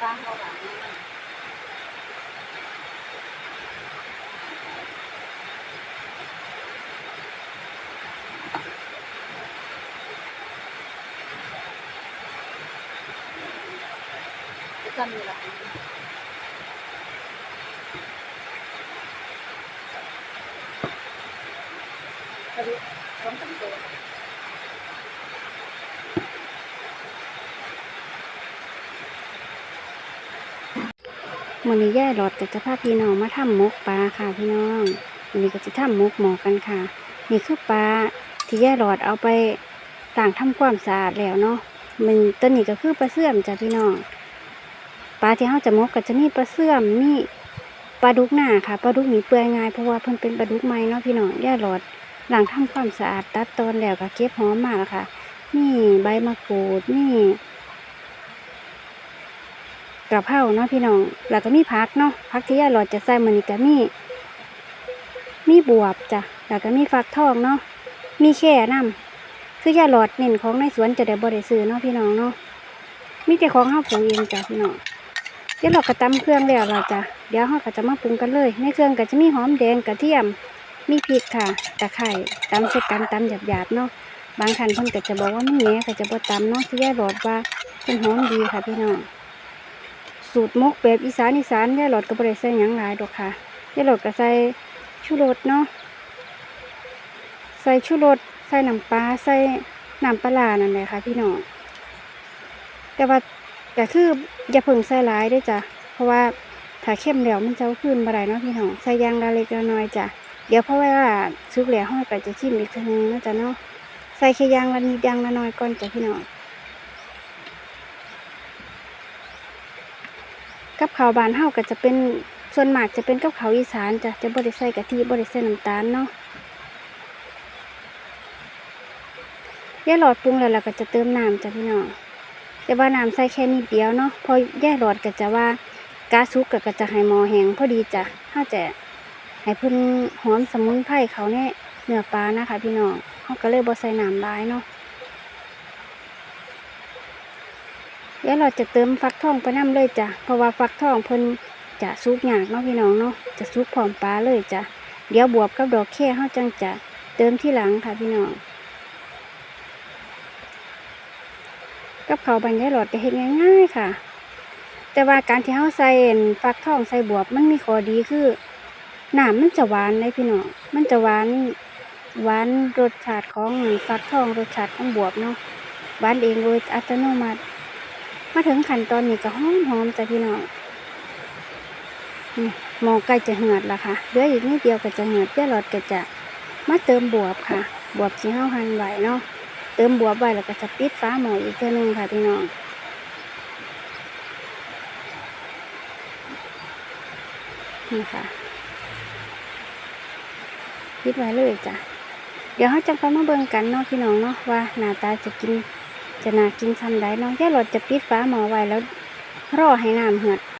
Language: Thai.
ฟ้าเขาหลังจำอยู่ละพอดีต้องตั้งตัว มื้อนี้ย่ายหลอดก็จะพาพี่น้องมาทำมกปลาค่ะพี่น้องวันนี้ก็จะทำมกหมอกันค่ะ นี่คือปลาที่ย่ายหลอดเอาไปต่างทำความสะอาดแล้วเนาะมันตัวนี้ก็คือปลาเสื่อมจ้ะพี่น้องปลาที่เราจะมกก็จะมีปลาเสื่อมมีปลาดุกหน้าค่ะปลาดุกนี่เปื่อยง่ายเพราะว่าเพิ่นเป็นปลาดุกใหม่เนาะพี่น้องย่ายหลอดหล้างทำความสะอาดตัดตอนแล้วก็เก็บหอมมาแล้วค่ะนี่ใบมะกรูดนี่ กระเพราเนาะพี่น้อง แล้วก็มีผักเนาะผักที่ยายหลอดจะใส่มันนี่ก็มี มีบวบจ้ะ แล้วก็มีฟักทองเนาะ มีแค่น้ำคือยายหลอดเน้นของในสวนจะได้บริซื้อเนาะพี่น้องเนาะ มีแต่ของเฮาปลูกเองจ้ะพี่น้องเดี๋ยวเราก็ตำเครื่องแล้วเราจะเดี๋ยวเฮาก็จะมาปรุงกันเลย ในเครื่องก็จะมีหอมแดงกระเทียม มีพริกค่ะ ตะไคร้ตำใส่กันตำหยาบๆเนาะ บางท่านเพิ่นก็จะบอกว่ามันแหน่ก็จะบ่ตำเนาะที่ยายหลอดว่าเป็นหอมดีค่ะพี่น้อง สูตรมกแบบอีสานอีสานยายหลอดก็บ่ได้ใส่หยังหลายดอกค่ะยายหลอดก็ใส่ชูรสเนาะใส่ชูรสใส่น้ำปลาใส่น้ำปลาร้านั่นแหละค่ะพี่น้องแต่ว่าก็คืออย่าเพิ่งใส่หลายเด้วยจ้ะเพราะว่าถ้าเข้มแล้วมันจะขึ้นบ่ได้เนาะพี่น้องใส่ยางละเล็กละน้อยจ้ะเดี๋ยวเพราะว่าซุกแล้วห้อยก็จะชิมอีกทีนึงเนาะจ้ะเนาะใส่แค่ยางละนิดยางละน้อยก่อนจ้ะพี่น้อง กับข้าวบานเฮาก็จะเป็นส่วนมากจะเป็นกับข้าวอีสานจ้ะจะบ่ได้ใส่กะทิบ่ได้ใส่น้ำตาลเนาะย่าหลอดปรุงแล้วเราก็จะเติมน้ำจ้ะพี่น้องแต่ว่าน้ำใส่แค่นิดเดียวเนาะพอย่าหลอดก็จะว่ากาซุกก็จะให้หมอแห้งพอดีจ้ะเฮาจะให้เพิ่นหอมสมุนไพรเขาแน่เนื้อปลานะคะ พี่น้องเฮาก็เลยบ่ใส่น้ำหลายเนาะ เดี๋ยวเราจะเติมฟักทองไปน้ำเลยจ้ะเพราะว่าฟักทองเพิ่นจะซุกยากเนาะพี่น้องเนาะจะซุกพร้อมปลาเลยจ้ะเดี๋ยวบวบกับดอกแค่เฮาจังจะเติมที่หลังค่ะพี่น้องกับเขาบรรยายหลอดจะเฮ็ดง่ายๆค่ะ แต่ว่าการที่เฮาใส่ฟักทองใส่บวบมันมีข้อดีคือหน้ำมันจะหวานเลยพี่น้องมันจะหวานหวานรสชาติของฟักทองรสชาติของบวบเนาะหวานเองโดยอัตโนมัติ มาถึงขั้นตอนนี้ก็หอมหอมจ้ะพี่น้องหมอใกล้จะเหือดแล้วค่ะเหลืออีกนิดเดียวก็จะเหือดเจ้าหลอดก็จะมาเติมบวบค่ะ บวบที่เฮาหันไหวเนาะเติมบวบไว้แล้วก็จะปิดฟ้าหมออีกเท่านึงค่ะพี่น้องนี่ค่ะปิดไว้เลยจ้ะเดี๋ยวเขาจะเข้ามาเบิ่งกันเนาะพี่น้องเนาะว่าหน้าตาจะกิน จะน่ากินซ้ำได้เนาะย่าหลอดจะปิดฟ้าหม้อไว้แล้วรอให้น้ำเหือด